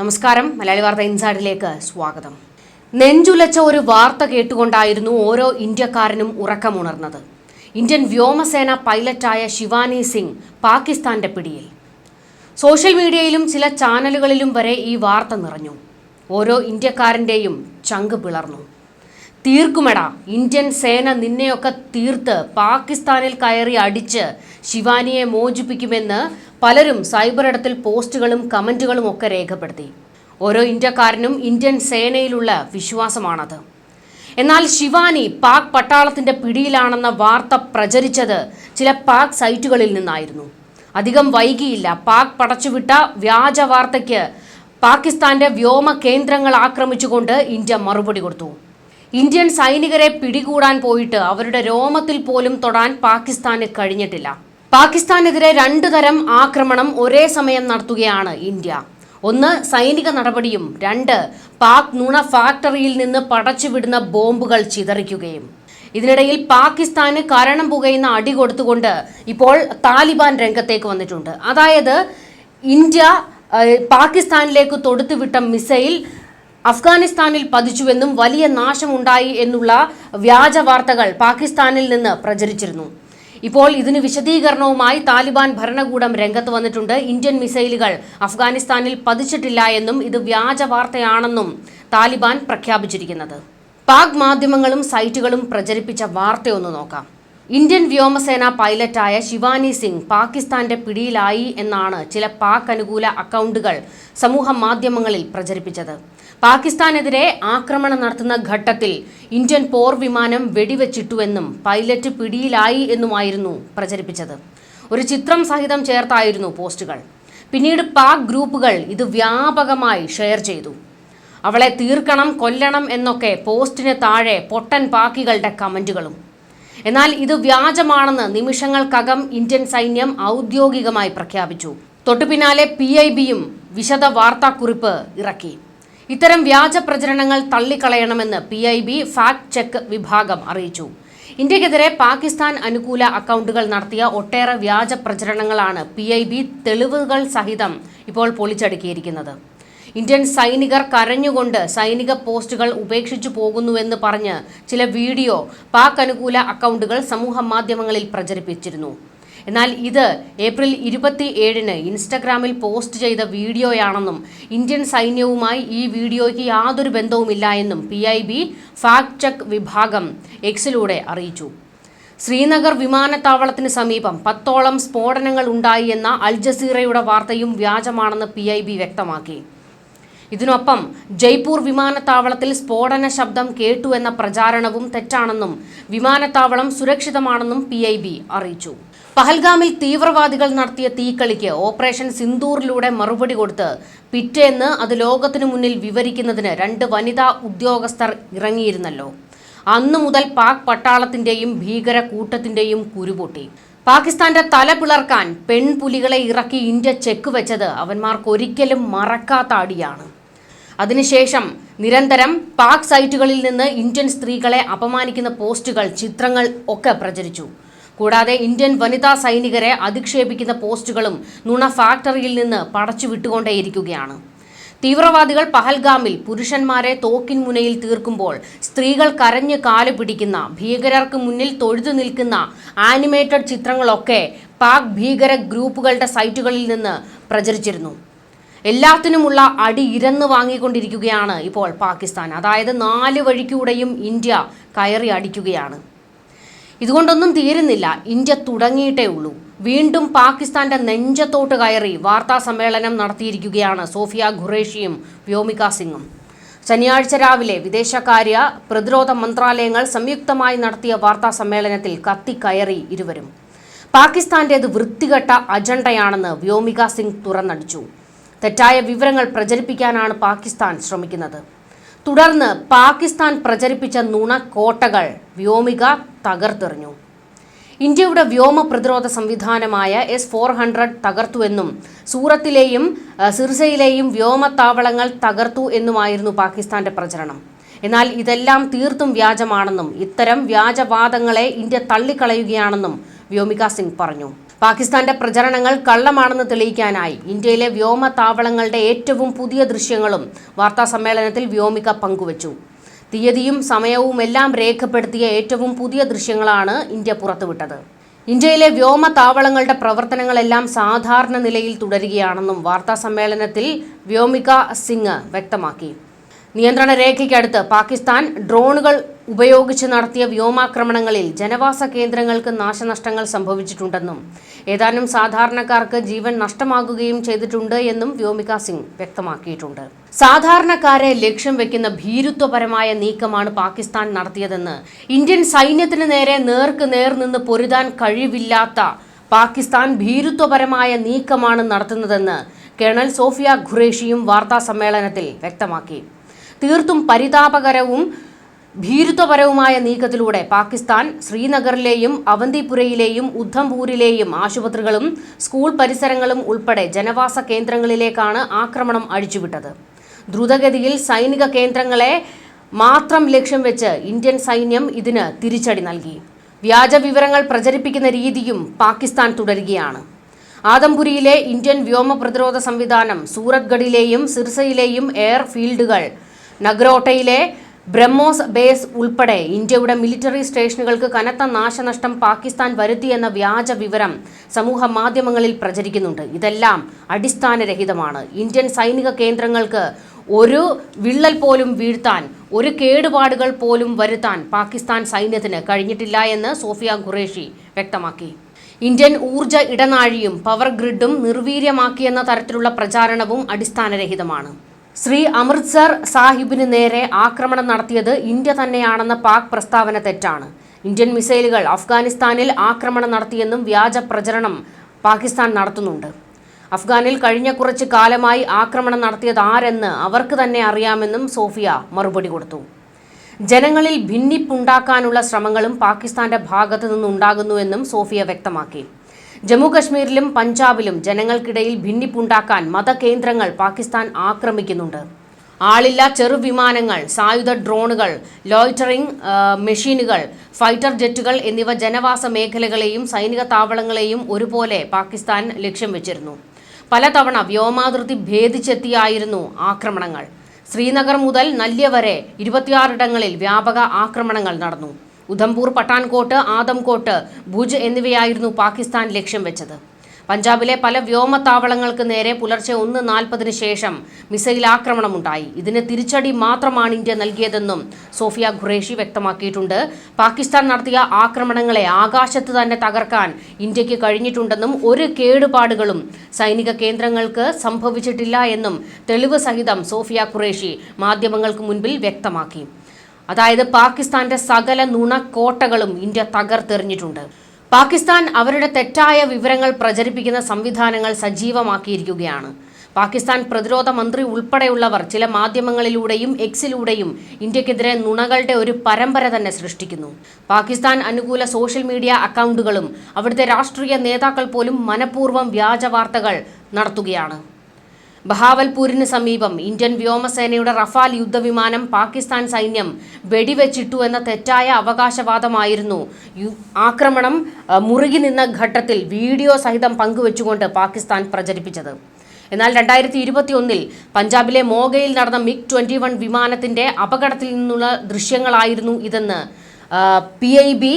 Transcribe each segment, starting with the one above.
നമസ്കാരം. മലയാളി വാർത്ത ഇൻസൈഡിലേക്ക് സ്വാഗതം. നെഞ്ചുലച്ച ഒരു വാർത്ത കേട്ടുകൊണ്ടായിരുന്നു ഓരോ ഇന്ത്യക്കാരനും ഉറക്കമുണർന്നത്. ഇന്ത്യൻ വ്യോമസേന പൈലറ്റായ ശിവാനി സിംഗ് പാകിസ്ഥാന്റെ പിടിയിൽ. സോഷ്യൽ മീഡിയയിലും ചില ചാനലുകളിലും വരെ ഈ വാർത്ത നിറഞ്ഞു. ഓരോ ഇന്ത്യക്കാരന്റെയും ചങ്ക് പിളർന്നു. തീർക്കുമെടാ. ഇന്ത്യൻ സേന നിന്നെയൊക്കെ തീർത്ത് പാകിസ്ഥാനിൽ കയറി അടിച്ച് ശിവാനിയെ മോചിപ്പിക്കുമെന്ന് പലരും സൈബർ ഇടത്തിൽ പോസ്റ്റുകളും കമന്റുകളും ഒക്കെ രേഖപ്പെടുത്തി. ഓരോ ഇന്ത്യക്കാരനും ഇന്ത്യൻ സേനയിലുള്ള വിശ്വാസമാണത്. എന്നാൽ ശിവാനി പാക് പട്ടാളത്തിന്റെ പിടിയിലാണെന്ന വാർത്ത പ്രചരിച്ചത് ചില പാക് സൈറ്റുകളിൽ നിന്നായിരുന്നു. അധികം വൈകിയില്ല. പാക് പടച്ചുവിട്ട വ്യാജ വാർത്തയ്ക്ക് പാകിസ്ഥാന്റെ വ്യോമ കേന്ദ്രങ്ങൾ ആക്രമിച്ചുകൊണ്ട് ഇന്ത്യ മറുപടി കൊടുത്തു. ഇന്ത്യൻ സൈനികരെ പിടികൂടാൻ പോയിട്ട് അവരുടെ രോമത്തിൽ പോലും തൊടാൻ പാകിസ്ഥാന് കഴിഞ്ഞിട്ടില്ല. പാകിസ്ഥാനെതിരെ രണ്ടു തരം ആക്രമണം ഒരേ സമയം നടത്തുകയാണ് ഇന്ത്യ. ഒന്ന് സൈനിക നടപടിയും. രണ്ട് പാക് നുണ ഫാക്ടറിയിൽ നിന്ന് പടച്ചുവിടുന്ന ബോംബുകൾ ചിതറിക്കുകയും. ഇതിനിടയിൽ പാകിസ്ഥാന് കരണം പുകയുന്ന അടി കൊടുത്തുകൊണ്ട് ഇപ്പോൾ താലിബാൻ രംഗത്തേക്ക് വന്നിട്ടുണ്ട്. അതായത് ഇന്ത്യ പാകിസ്ഥാനിലേക്ക് തൊടുത്തുവിട്ട മിസൈൽ അഫ്ഗാനിസ്ഥാനിൽ പതിച്ചുവെന്നും വലിയ നാശമുണ്ടായി എന്നുള്ള വ്യാജ വാർത്തകൾ പാകിസ്ഥാനിൽ നിന്ന് പ്രചരിച്ചിരുന്നു. ഇപ്പോൾ ഇതിന് വിശദീകരണവുമായി താലിബാൻ ഭരണകൂടം രംഗത്ത് വന്നിട്ടുണ്ട്. ഇന്ത്യൻ മിസൈലുകൾ അഫ്ഗാനിസ്ഥാനിൽ പതിച്ചിട്ടില്ല എന്നും ഇത് വ്യാജ വാർത്തയാണെന്നും താലിബാൻ പ്രഖ്യാപിച്ചിരിക്കുന്നത്. പാക് മാധ്യമങ്ങളും സൈറ്റുകളും പ്രചരിപ്പിച്ച വാർത്തയൊന്ന് നോക്കാം. ഇന്ത്യൻ വ്യോമസേന പൈലറ്റായ ശിവാനി സിംഗ് പാകിസ്ഥാന്റെ പിടിയിലായി എന്നാണ് ചില പാക് അനുകൂല അക്കൗണ്ടുകൾ സമൂഹ മാധ്യമങ്ങളിൽ പ്രചരിപ്പിച്ചത്. പാകിസ്ഥാനെതിരെ ആക്രമണം നടത്തുന്ന ഘട്ടത്തിൽ ഇന്ത്യൻ പോർ വിമാനം വെടിവെച്ചിട്ടുവെന്നും പൈലറ്റ് പിടിയിലായി എന്നുമായിരുന്നു പ്രചരിപ്പിച്ചത്. ഒരു ചിത്രം സഹിതം ചേർത്തായിരുന്നു പോസ്റ്റുകൾ. പിന്നീട് പാക് ഗ്രൂപ്പുകൾ ഇത് വ്യാപകമായി ഷെയർ ചെയ്തു. അവളെ തീർക്കണം കൊല്ലണം എന്നൊക്കെ പോസ്റ്റിന് താഴെ പൊട്ടൻ പാക്കികളുടെ കമന്റുകളും. എന്നാൽ ഇത് വ്യാജമാണെന്ന് നിമിഷങ്ങൾക്കകം ഇന്ത്യൻ സൈന്യം ഔദ്യോഗികമായി പ്രഖ്യാപിച്ചു. തൊട്ടു പിന്നാലെ പി ഐ ബിയും വിശദ വാർത്താക്കുറിപ്പ് ഇറക്കി. ഇത്തരം വ്യാജ പ്രചരണങ്ങൾ തള്ളിക്കളയണമെന്ന് P I B fact check വിഭാഗം അറിയിച്ചു. ഇന്ത്യക്കെതിരെ പാകിസ്ഥാൻ അനുകൂല അക്കൗണ്ടുകൾ നടത്തിയ ഒട്ടേറെ വ്യാജ പ്രചരണങ്ങളാണ് പി ഐ ബി തെളിവുകൾ സഹിതം ഇപ്പോൾ പൊളിച്ചടുക്കിയിരിക്കുന്നത്. ഇന്ത്യൻ സൈനികർ കരഞ്ഞുകൊണ്ട് സൈനിക പോസ്റ്റുകൾ ഉപേക്ഷിച്ചു പോകുന്നുവെന്ന് പറഞ്ഞ് ചില വീഡിയോ പാക് അനുകൂല അക്കൗണ്ടുകൾ സമൂഹ മാധ്യമങ്ങളിൽ പ്രചരിപ്പിച്ചിരുന്നു. എന്നാൽ ഇത് ഏപ്രിൽ ഇരുപത്തി ഏഴിന് ഇൻസ്റ്റഗ്രാമിൽ പോസ്റ്റ് ചെയ്ത വീഡിയോയാണെന്നും ഇന്ത്യൻ സൈന്യവുമായി ഈ വീഡിയോയ്ക്ക് യാതൊരു ബന്ധവുമില്ല എന്നും P I B fact check വിഭാഗം എക്സിലൂടെ അറിയിച്ചു. ശ്രീനഗർ വിമാനത്താവളത്തിന് സമീപം പത്തോളം സ്ഫോടനങ്ങൾ ഉണ്ടായി എന്ന അൽ ജസീറയുടെ വാർത്തയും വ്യാജമാണെന്ന് പി ഐ ബി വ്യക്തമാക്കി. ഇതിനൊപ്പം ജയ്പൂർ വിമാനത്താവളത്തിൽ സ്ഫോടന ശബ്ദം കേട്ടു എന്ന പ്രചാരണവും തെറ്റാണെന്നും വിമാനത്താവളം സുരക്ഷിതമാണെന്നും പി അറിയിച്ചു. പഹൽഗാമിൽ തീവ്രവാദികൾ നടത്തിയ തീക്കളിക്ക് ഓപ്പറേഷൻ സിന്ദൂറിലൂടെ മറുപടി കൊടുത്ത് പിറ്റേന്ന് അത് ലോകത്തിനു മുന്നിൽ വിവരിക്കുന്നതിന് രണ്ട് വനിതാ ഉദ്യോഗസ്ഥർ ഇറങ്ങിയിരുന്നല്ലോ. അന്നു മുതൽ പാക് പട്ടാളത്തിന്റെയും ഭീകര കൂട്ടത്തിന്റെയും കുരുപൊട്ടി. പാകിസ്ഥാന്റെ തല പിളർക്കാൻ പെൺപുലികളെ ഇറക്കി ഇന്ത്യ ചെക്ക് വെച്ചത് അവന്മാർക്ക് ഒരിക്കലും മറക്കാത്ത അടിയാണ്. അതിനുശേഷം നിരന്തരം പാക് സൈറ്റുകളിൽ നിന്ന് ഇന്ത്യൻ സ്ത്രീകളെ അപമാനിക്കുന്ന പോസ്റ്റുകൾ ചിത്രങ്ങൾ ഒക്കെ പ്രചരിച്ചു. കൂടാതെ ഇന്ത്യൻ വനിതാ സൈനികരെ അധിക്ഷേപിക്കുന്ന പോസ്റ്റുകളും നുണ ഫാക്ടറിയിൽ നിന്ന് പടച്ചു വിട്ടുകൊണ്ടേയിരിക്കുകയാണ്. തീവ്രവാദികൾ പഹൽഗാമിൽ പുരുഷന്മാരെ തോക്കിൻ മുനയിൽ തീർക്കുമ്പോൾ സ്ത്രീകൾ കരഞ്ഞ് കാൽ പിടിക്കുന്ന ഭീകരർക്ക് മുന്നിൽ തൊഴുതു നിൽക്കുന്ന ആനിമേറ്റഡ് ചിത്രങ്ങളൊക്കെ പാക് ഭീകര ഗ്രൂപ്പുകളുടെ സൈറ്റുകളിൽ നിന്ന് പ്രചരിച്ചിരുന്നു. എല്ലാത്തിനുമുള്ള അടി ഇരന്ന് വാങ്ങിക്കൊണ്ടിരിക്കുകയാണ് ഇപ്പോൾ പാകിസ്ഥാൻ. അതായത് നാല് വഴിക്കൂടെയും ഇന്ത്യ കയറി അടിക്കുകയാണ്. ഇതുകൊണ്ടൊന്നും തീരുന്നില്ല. ഇന്ത്യ തുടങ്ങിയിട്ടേ ഉള്ളൂ. വീണ്ടും പാകിസ്ഥാന്റെ നെഞ്ചത്തോട്ട് കയറി വാർത്താ സമ്മേളനം നടത്തിയിരിക്കുകയാണ് സോഫിയ ഖുറേഷിയും വ്യോമിക സിംഗും. ശനിയാഴ്ച രാവിലെ വിദേശകാര്യ പ്രതിരോധ മന്ത്രാലയങ്ങൾ സംയുക്തമായി നടത്തിയ വാർത്താ സമ്മേളനത്തിൽ കത്തിക്കയറി ഇരുവരും. പാകിസ്ഥാന്റേത് വൃത്തികെട്ട അജണ്ടയാണെന്ന് വ്യോമിക സിംഗ് തുറന്നടിച്ചു. തെറ്റായ വിവരങ്ങൾ പ്രചരിപ്പിക്കാനാണ് പാകിസ്ഥാൻ ശ്രമിക്കുന്നത്. തുടർന്ന് പാകിസ്ഥാൻ പ്രചരിപ്പിച്ച നുണക്കോട്ടകൾ വ്യോമിക തകർത്തെറിഞ്ഞു. ഇന്ത്യയുടെ വ്യോമ പ്രതിരോധ സംവിധാനമായ എസ് ഫോർ ഹൺഡ്രഡ് തകർത്തുവെന്നും സൂറത്തിലെയും സിർസയിലെയും വ്യോമത്താവളങ്ങൾ തകർത്തു എന്നുമായിരുന്നു പാകിസ്ഥാന്റെ പ്രചരണം. എന്നാൽ ഇതെല്ലാം തീർത്തും വ്യാജമാണെന്നും ഇത്തരം വ്യാജവാദങ്ങളെ ഇന്ത്യ തള്ളിക്കളയുകയാണെന്നും വ്യോമിക സിംഗ് പറഞ്ഞു. പാകിസ്ഥാന്റെ പ്രചരണങ്ങൾ കള്ളമാണെന്ന് തെളിയിക്കാനായി. ഇന്ത്യയിലെ വ്യോമ താവളങ്ങളുടെ ഏറ്റവും പുതിയ ദൃശ്യങ്ങളും വാർത്താ സമ്മേളനത്തിൽ വ്യോമിക പങ്കുവച്ചു. തീയതിയും സമയവും എല്ലാം രേഖപ്പെടുത്തിയ ഏറ്റവും പുതിയ ദൃശ്യങ്ങളാണ് ഇന്ത്യ പുറത്തുവിട്ടത്. ഇന്ത്യയിലെ വ്യോമ താവളങ്ങളുടെ പ്രവർത്തനങ്ങളെല്ലാം സാധാരണ നിലയിൽ തുടരുകയാണെന്നും വാർത്താ സമ്മേളനത്തിൽ വ്യോമിക സിംഗ് വ്യക്തമാക്കി. നിയന്ത്രണ രേഖയ്ക്കടുത്ത് പാകിസ്ഥാൻ ഡ്രോണുകൾ ഉപയോഗിച്ച് നടത്തിയ വ്യോമാക്രമണങ്ങളിൽ ജനവാസ കേന്ദ്രങ്ങൾക്ക് നാശനഷ്ടങ്ങൾ സംഭവിച്ചിട്ടുണ്ടെന്നും ഏതാനും സാധാരണക്കാർക്ക് ജീവൻ നഷ്ടമാകുകയും ചെയ്തിട്ടുണ്ട് എന്നും വ്യോമിക സിംഗ് വ്യക്തമാക്കിയിട്ടുണ്ട്. സാധാരണക്കാരെ ലക്ഷ്യം വെക്കുന്ന ഭീരുത്വപരമായ നീക്കമാണ് പാകിസ്ഥാൻ നടത്തിയതെന്ന് ഇന്ത്യൻ സൈന്യത്തിന് നേരെ നേർക്ക് നേർ നിന്ന് പൊരുതാൻ കഴിവില്ലാത്ത പാകിസ്ഥാൻ ഭീരുത്വപരമായ നീക്കമാണ് നടത്തുന്നതെന്ന് കേണൽ സോഫിയ ഖുറേഷിയും വാർത്താ സമ്മേളനത്തിൽ വ്യക്തമാക്കി. തീർത്തും പരിതാപകരവും ഭീരുത്വപരവുമായ നീക്കത്തിലൂടെ പാകിസ്ഥാൻ ശ്രീനഗറിലെയും അവന്തിപുരയിലെയും ഉദ്ധംപൂരിലെയും ആശുപത്രികളും സ്കൂൾ പരിസരങ്ങളും ഉൾപ്പെടെ ജനവാസ കേന്ദ്രങ്ങളിലേക്കാണ് ആക്രമണം അഴിച്ചുവിട്ടത്. ദ്രുതഗതിയിൽ സൈനിക കേന്ദ്രങ്ങളെ മാത്രം ലക്ഷ്യം വെച്ച് ഇന്ത്യൻ സൈന്യം ഇതിന് തിരിച്ചടി നൽകി. വ്യാജ വിവരങ്ങൾ പ്രചരിപ്പിക്കുന്ന രീതിയും പാകിസ്ഥാൻ തുടരുകയാണ്. ആദംപുരിയിലെ ഇന്ത്യൻ വ്യോമ പ്രതിരോധ സംവിധാനം സൂറത്ഗഡിലെയും സിർസയിലെയും എയർ ഫീൽഡുകൾ നഗ്രോട്ടയിലെ ബ്രഹ്മോസ് ബേസ് ഉൾപ്പെടെ ഇന്ത്യയുടെ മിലിറ്ററി സ്റ്റേഷനുകൾക്ക് കനത്ത നാശനഷ്ടം പാകിസ്ഥാൻ വരുത്തിയെന്ന വ്യാജ വിവരം സമൂഹ മാധ്യമങ്ങളിൽ പ്രചരിക്കുന്നുണ്ട്. ഇതെല്ലാം അടിസ്ഥാനരഹിതമാണ്. ഇന്ത്യൻ സൈനിക കേന്ദ്രങ്ങൾക്ക് ഒരു വിള്ളൽ പോലും വീഴ്ത്താൻ ഒരു കേടുപാടുകൾ പോലും വരുത്താൻ പാകിസ്ഥാൻ സൈന്യത്തിന് കഴിഞ്ഞിട്ടില്ല എന്ന് സോഫിയ ഖുറേഷി വ്യക്തമാക്കി. ഇന്ത്യൻ ഊർജ ഇടനാഴിയും പവർ ഗ്രിഡും നിർവീര്യമാക്കിയെന്ന തരത്തിലുള്ള പ്രചാരണവും അടിസ്ഥാനരഹിതമാണ്. ശ്രീ അമൃത്സർ സാഹിബിന് നേരെ ആക്രമണം നടത്തിയത് ഇന്ത്യ തന്നെയാണെന്ന പാക് പ്രസ്താവന തെറ്റാണ്. ഇന്ത്യൻ മിസൈലുകൾ അഫ്ഗാനിസ്ഥാനിൽ ആക്രമണം നടത്തിയെന്നും വ്യാജ പ്രചരണം പാകിസ്ഥാൻ നടത്തുന്നുണ്ട്. അഫ്ഗാനിൽ കഴിഞ്ഞ കുറച്ച് കാലമായി ആക്രമണം നടത്തിയത് ആരെന്ന് അവർക്ക് തന്നെ അറിയാമെന്നും സോഫിയ മറുപടി കൊടുത്തു. ജനങ്ങളിൽ ഭിന്നിപ്പുണ്ടാക്കാനുള്ള ശ്രമങ്ങളും പാകിസ്ഥാന്റെ ഭാഗത്തു നിന്നുണ്ടാകുന്നുവെന്നും സോഫിയ വ്യക്തമാക്കി. ജമ്മു കശ്മീരിലും പഞ്ചാബിലും ജനങ്ങൾക്കിടയിൽ ഭിന്നിപ്പുണ്ടാക്കാൻ മതകേന്ദ്രങ്ങൾ പാകിസ്ഥാൻ ആക്രമിക്കുന്നുണ്ട്. ആളില്ല ചെറുവിമാനങ്ങൾ സായുധ ഡ്രോണുകൾ ലോയിറ്ററിംഗ് മെഷീനുകൾ ഫൈറ്റർ ജെറ്റുകൾ എന്നിവ ജനവാസ മേഖലകളെയും സൈനിക താവളങ്ങളെയും ഒരുപോലെ പാകിസ്ഥാൻ ലക്ഷ്യം വെച്ചിരുന്നു. പലതവണ വ്യോമാതിർത്തി ഭേദിച്ചെത്തിയായിരുന്നു ആക്രമണങ്ങൾ. ശ്രീനഗർ മുതൽ നല്യ വരെ ഇരുപത്തിയാറിടങ്ങളിൽ വ്യാപക ആക്രമണങ്ങൾ നടന്നു. ഉധംപൂർ പട്ടാൻകോട്ട് ആദംകോട്ട് ഭുജ് എന്നിവയായിരുന്നു പാകിസ്ഥാൻ ലക്ഷ്യം വെച്ചത്. പഞ്ചാബിലെ പല വ്യോമത്താവളങ്ങൾക്ക് നേരെ പുലർച്ചെ ഒന്ന് നാൽപ്പതിന് ശേഷം മിസൈൽ ആക്രമണമുണ്ടായി. ഇതിന് തിരിച്ചടി മാത്രമാണ് ഇന്ത്യ നൽകിയതെന്നും സോഫിയ ഖുറേഷി വ്യക്തമാക്കിയിട്ടുണ്ട്. പാകിസ്ഥാൻ നടത്തിയ ആക്രമണങ്ങളെ ആകാശത്ത് തന്നെ തകർക്കാൻ ഇന്ത്യയ്ക്ക് കഴിഞ്ഞിട്ടുണ്ടെന്നും ഒരു കേടുപാടുകളും സൈനിക കേന്ദ്രങ്ങൾക്ക് സംഭവിച്ചിട്ടില്ല എന്നും തെളിവ് സഹിതം സോഫിയ ഖുറേഷി മാധ്യമങ്ങൾക്ക് മുൻപിൽ വ്യക്തമാക്കി. അതായത് പാകിസ്ഥാന്റെ സകല നുണക്കോട്ടകളും ഇന്ത്യ തകർത്തെറിഞ്ഞിട്ടുണ്ട്. പാകിസ്ഥാൻ അവരുടെ തെറ്റായ വിവരങ്ങൾ പ്രചരിപ്പിക്കുന്ന സംവിധാനങ്ങൾ സജീവമാക്കിയിരിക്കുകയാണ്. പാകിസ്ഥാൻ പ്രതിരോധ മന്ത്രി ഉൾപ്പെടെയുള്ളവർ ചില മാധ്യമങ്ങളിലൂടെയും എക്സിലൂടെയും ഇന്ത്യക്കെതിരെ നുണകളുടെ ഒരു പരമ്പര തന്നെ സൃഷ്ടിക്കുന്നു. പാകിസ്ഥാൻ അനുകൂല സോഷ്യൽ മീഡിയ അക്കൗണ്ടുകളും അവിടുത്തെ രാഷ്ട്രീയ നേതാക്കൾ പോലും മനഃപൂർവം വ്യാജ വാർത്തകൾ നടത്തുകയാണ്. ബഹാവൽപൂരിന് സമീപം ഇന്ത്യൻ വ്യോമസേനയുടെ റഫാൽ യുദ്ധവിമാനം പാകിസ്ഥാൻ സൈന്യം വെടിവെച്ചിട്ടു എന്ന തെറ്റായ അവകാശവാദമായിരുന്നു. ആക്രമണം മുറുകി നിന്ന ഘട്ടത്തിൽ വീഡിയോ സഹിതം പങ്കുവെച്ചുകൊണ്ട് പാകിസ്ഥാൻ പ്രചരിപ്പിച്ചത്. എന്നാൽ രണ്ടായിരത്തി ഇരുപത്തിയൊന്നിൽ പഞ്ചാബിലെ മോഗയിൽ നടന്ന മിഗ് ട്വന്റി വൺ വിമാനത്തിന്റെ അപകടത്തിൽ നിന്നുള്ള ദൃശ്യങ്ങളായിരുന്നു ഇതെന്ന് പി ഐ ബി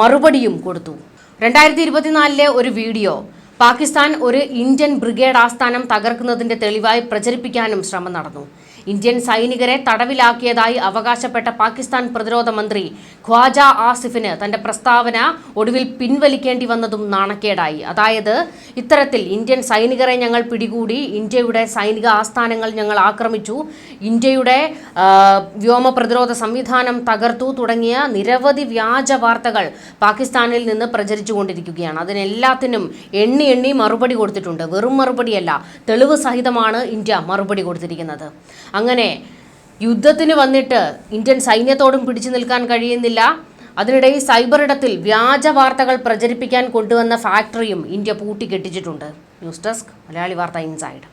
മറുപടിയും കൊടുത്തു. രണ്ടായിരത്തി ഇരുപത്തിനാലിലെ ഒരു വീഡിയോ പാകിസ്ഥാൻ ഒരു ഇന്ത്യൻ ബ്രിഗേഡ് ആസ്ഥാനം തകർക്കുന്നതിന്റെ തെളിവായി പ്രചരിപ്പിക്കാനും ശ്രമം നടന്നു. ഇന്ത്യൻ സൈനികരെ തടവിലാക്കിയതായി അവകാശപ്പെട്ട പാകിസ്ഥാൻ പ്രതിരോധ മന്ത്രി ഖ്വാജ ആസിഫിന് തന്റെ പ്രസ്താവന ഒടുവിൽ പിൻവലിക്കേണ്ടി വന്നതും നാണക്കേടായി. അതായത് ഇത്തരത്തിൽ ഇന്ത്യൻ സൈനികരെ ഞങ്ങൾ പിടികൂടി ഇന്ത്യയുടെ സൈനിക ആസ്ഥാനങ്ങൾ ഞങ്ങൾ ആക്രമിച്ചു ഇന്ത്യയുടെ വ്യോമ പ്രതിരോധ സംവിധാനം തകർത്തു തുടങ്ങിയ നിരവധി വ്യാജ വാർത്തകൾ പാകിസ്ഥാനിൽ നിന്ന് പ്രചരിച്ചുകൊണ്ടിരിക്കുകയാണ്. അതിനെല്ലാത്തിനും എണ്ണി എണ്ണി മറുപടി കൊടുത്തിട്ടുണ്ട്. വെറും മറുപടിയല്ല തെളിവ് സഹിതമാണ് ഇന്ത്യ മറുപടി കൊടുത്തിരിക്കുന്നത്. അങ്ങനെ യുദ്ധത്തിന് വന്നിട്ട് ഇന്ത്യൻ സൈന്യത്തോടും പിടിച്ചു നിൽക്കാൻ കഴിയുന്നില്ല. അതിനിടെ ഈ സൈബർ ഇടത്തിൽ വ്യാജ വാർത്തകൾ പ്രചരിപ്പിക്കാൻ കൊണ്ടുവന്ന ഫാക്ടറിയും India പൂട്ടിക്കെട്ടിച്ചിട്ടുണ്ട്. News desk Malayali Vartha inside.